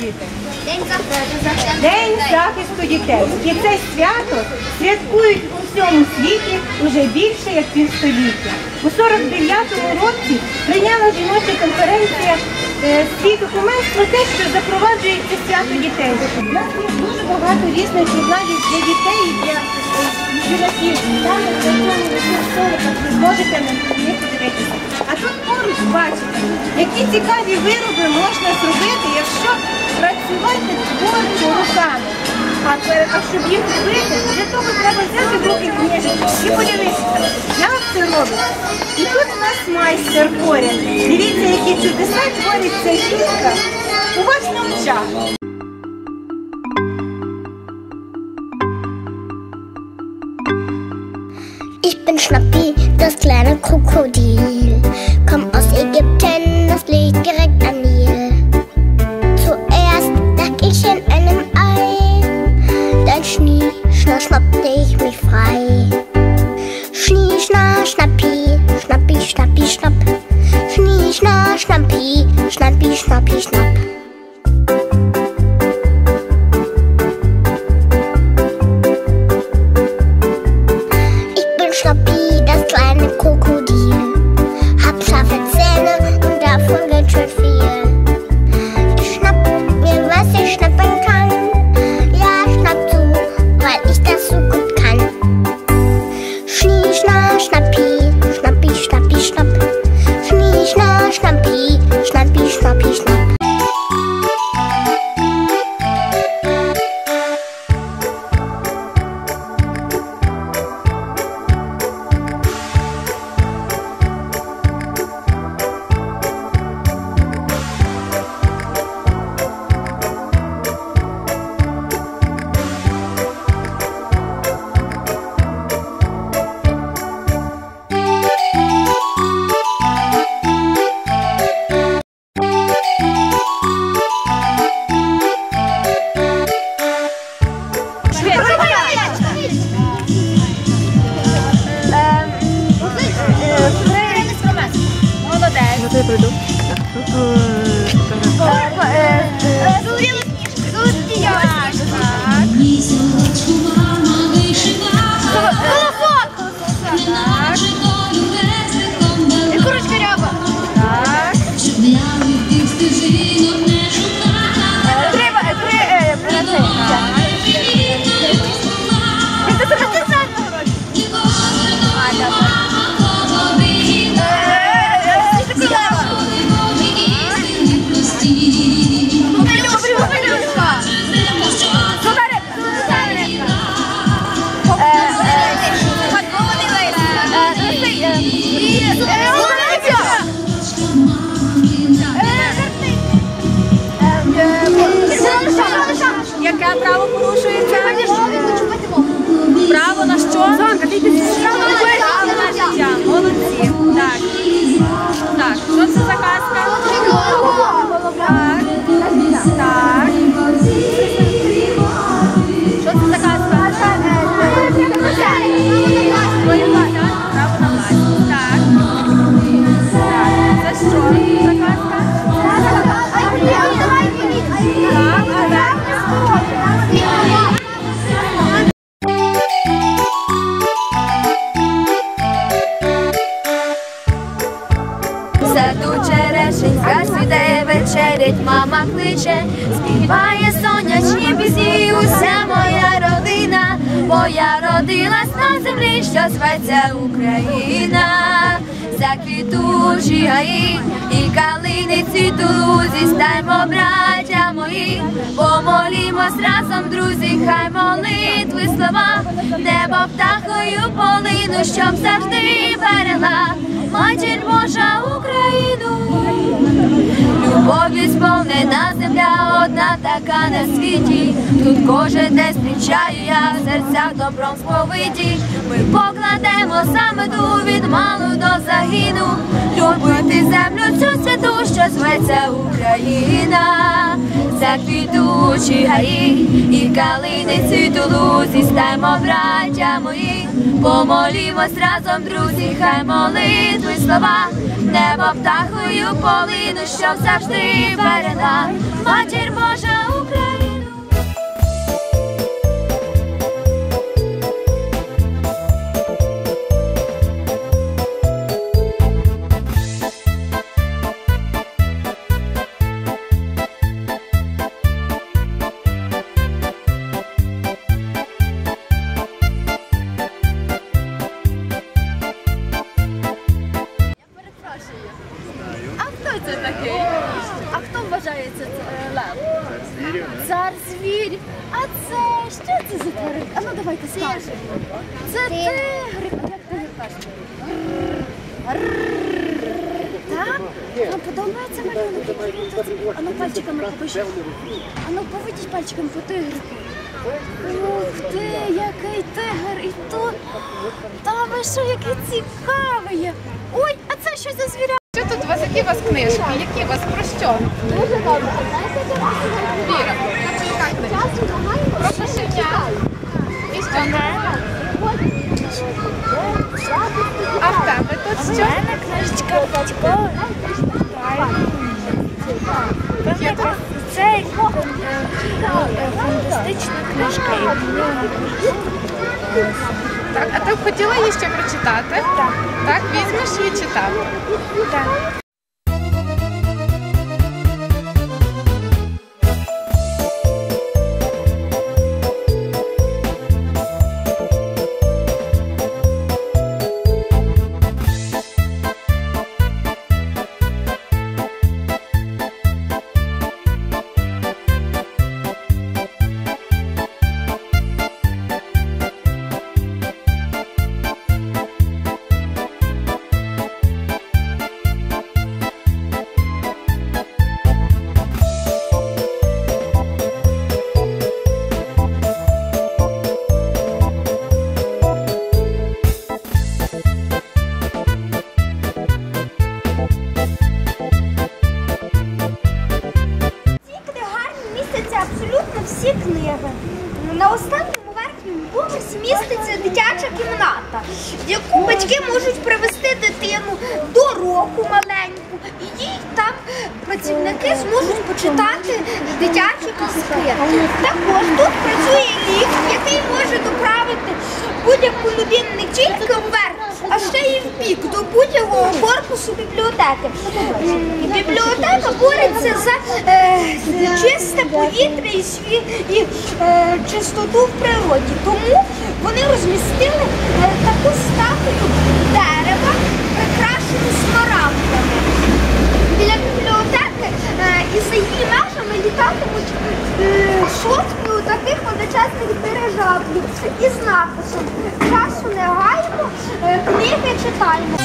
діти? День захисту. День захисту дітей. І це свято святкують у всьому світі уже більше як півстоліття. У 49-му році прийняла жіноча конференція е, свій документ про те, що запроваджується свято дітей. У нас є дуже багато різних журналів для дітей і для е, юнаків. Там столиках ви зможете на них подивитися. А тут поруч бачите, які цікаві вироби можна зробити, якщо щоб їх робити, для того треба взяти в руки книжечку і подивитися, як це робиться. І тут у нас майстер поряд. Дивіться, які чудеса творить ця жінка у вас на очах. Ich bin Schnappi, das kleine Krokodil. Schnie, schna, schnappte ich mich frei. Schnie, schna, schnappi, schnappi, schnappi, schnapp. Schnie, schna, schnappi, schnappi, schnappi, schnapp. 对 порушується? Право на що? Право на життя. Мама кличе, співає сонячні пісні, уся моя родина, бо я родилась на землі, що зветься Україна, заквітучі гаї і калини цвіту лузі, стаймо, браття мої, помолімось разом, друзі, хай молитви слова, небо птахою полину, щоб завжди берегла. Матір Любов'ю повнена земля, одна така на світі. Тут кожен день зустрічаю я в добром сповиті. Ми покладемо саме ту від малу до загину. Любити землю цю святу, що зветься Україна. Заквітучі гаї і калини лузі, стаймо, браття мої, помолімось разом, друзі, хай молитви слова, небо птахою полину, щоб завжди берегла матір Божа А це що це за тварин? А ну давайте скажемо. Це тигрик. А як тигр каже? Так? Вам подобається малюнок? А ну пальчиками побежи. А ну поведіть пальчиками по тигрику. Ух ти, який тигр! І тут. Та ви що, який цікавий є. Ой, а це що за звіря? Що тут у вас, які у вас книжки? Які у вас про що? Дуже добре. Віра, яка книжка? Про кошеня. І що? А в тебе тут що? книжечка батько. Це фантастична книжка. Так, а ти б хотіла її ще прочитати? Так. Так, візьмеш її читати. Так. Всі книги. На останньому верхньому поверсі міститься дитяча кімната, в яку батьки можуть привезти дитину до року маленьку, і їй там працівники зможуть почитати дитячі казки. Також тут працює ліфт, який може доправити будь-яку людину не тільки вверх, а ще й в бік до будь-якого корпусу бібліотеки. Бібліотека бореться за е, чисте повітря і, сві, і е, чистоту в природі. Тому вони розмістили е, таку статую дерева, прикрашену смарагдами. Е, і за її межами літатимуть е, сотні таких величезних дирижаблів із написом Часу не гаємо, е, книги читаємо.